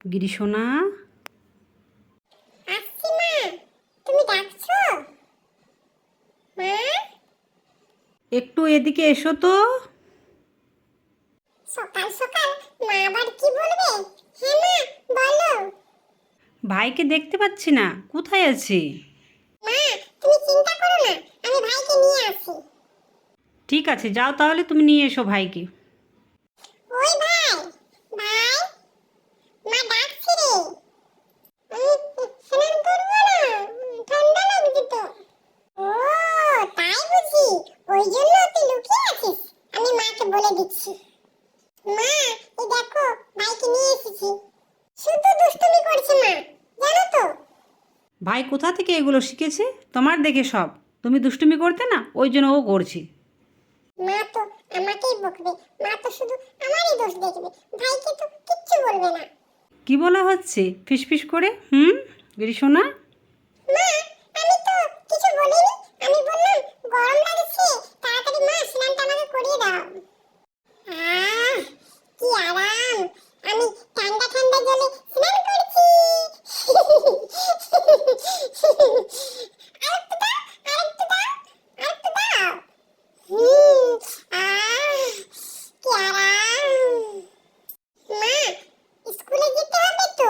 গিরিশোনা। একটু এদিকে এসো তো। সকাল সকাল। মা আবার কি বলবে? হ্যাঁ মা বলো। ভাইকে দেখতে পাচ্ছি না। কোথায় আছে? মা তুমি চিন্তা করো না। আমি ভাইকে নিয়ে আসি। ঠিক আছে যাও তাহলে তুমি নিয়ে এসো ভাইকে ওই ভাই ভাই মা ডাকছি রে আমি স্নান করব না ঠান্ডা লাগছে তো ও তাই বুঝি ওই জন্য তুই লুকিয়ে আছিস? আমি মাকে বলে দিচ্ছি। মা এই দেখো ভাইকে নিয়ে এসেছি। শুধু দুষ্টুমি করছে মা জানো তো? ভাই কোথা থেকে এগুলো শিখেছে? তোমার দেখে সব। তুমি দুষ্টুমি করতে না ওই জন্য ও করছি। মা তো আমাকেই বকবে মা তো শুধু আমারই দোষ দেখবে ভাইকে তো কিচ্ছু বলবে না। কি বলা হচ্ছে? ফিস ফিস করে হুম গিরিশোনা? মা আমি তো কিছু বলিনি আমি বললাম গরম লাগছে তাড়াতাড়ি মা স্নানটা আমাকে করিয়ে দাও আহ কি আরাম? আমি ঠান্ডা ঠান্ডা জলে স্নান করছি। আরেকটু দাও আরেকটু দাও আরেকটু দাও। হুম আহ কি আরাম। মা স্কুলে যেতে হবে তো।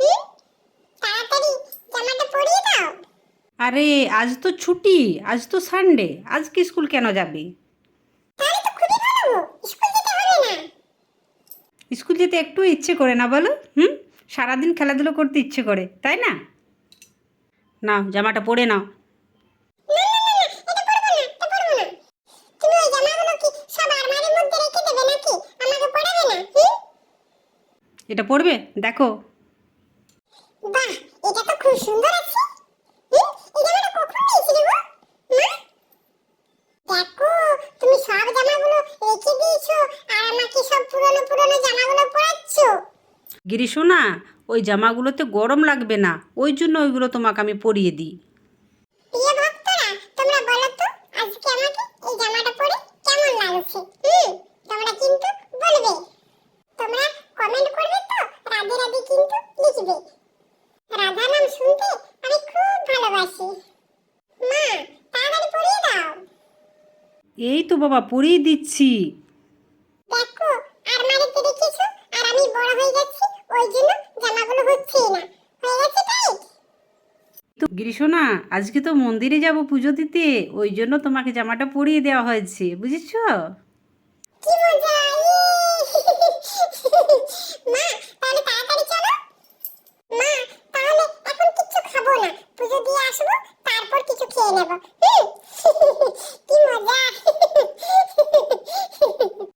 হুম তাড়াতাড়ি জামাটা পরিয়ে দাও। আরে আজ তো ছুটি আজ তো সানডে আজকে স্কুল কেন যাবি? তাহলে তো খুবই ভালো স্কুল যেতে হবে না স্কুল যেতে একটু ইচ্ছে করে না বলো? হুম? সারাদিন খেলাধুলো করতে ইচ্ছে করে, তাই না? নাও, জামাটা পরে নাও। এটা পরবে? দেখো। বাহ, এটা তো খুব সুন্দর আছে হুম এই জামাটা কখন নিয়েছিলে গো মা দেখো তুমি সব জামাগুলো রেখে দিয়েছ আর আমাকে সব পুরনো পুরনো জামাগুলো পরাচ্ছো গিরিশোনা ওই জামাগুলোতে গরম লাগবে না ওই জন্য ওইগুলো তোমাকে আমি পরিয়ে দিই। প্রিয় ভক্তরা তোমরা বলো তো আজকে আমাকে এই জামাটা পরে কেমন লাগছে? হুম তোমরা কিন্তু বলবে। তোমরা কমেন্ট করবে তো রাধে রাধে কিন্তু লিখবে। রাধা নাম শুনতে আমি খুব ভালোবাসি। মা তাড়াতাড়ি পরিয়ে দাও। এই তো বাবা পরিয়ে দিচ্ছি। রেখেছো আর আমি বড় হয়ে যাচ্ছি ওই জন্য জামাগুলো হচ্ছেই না। হয়ে গেছে তো আজকে তো মন্দিরে যাব পুজো দিতে ওই জন্য তোমাকে জামাটা পরিয়ে দেওয়া হয়েছে বুঝেছ? কি মজা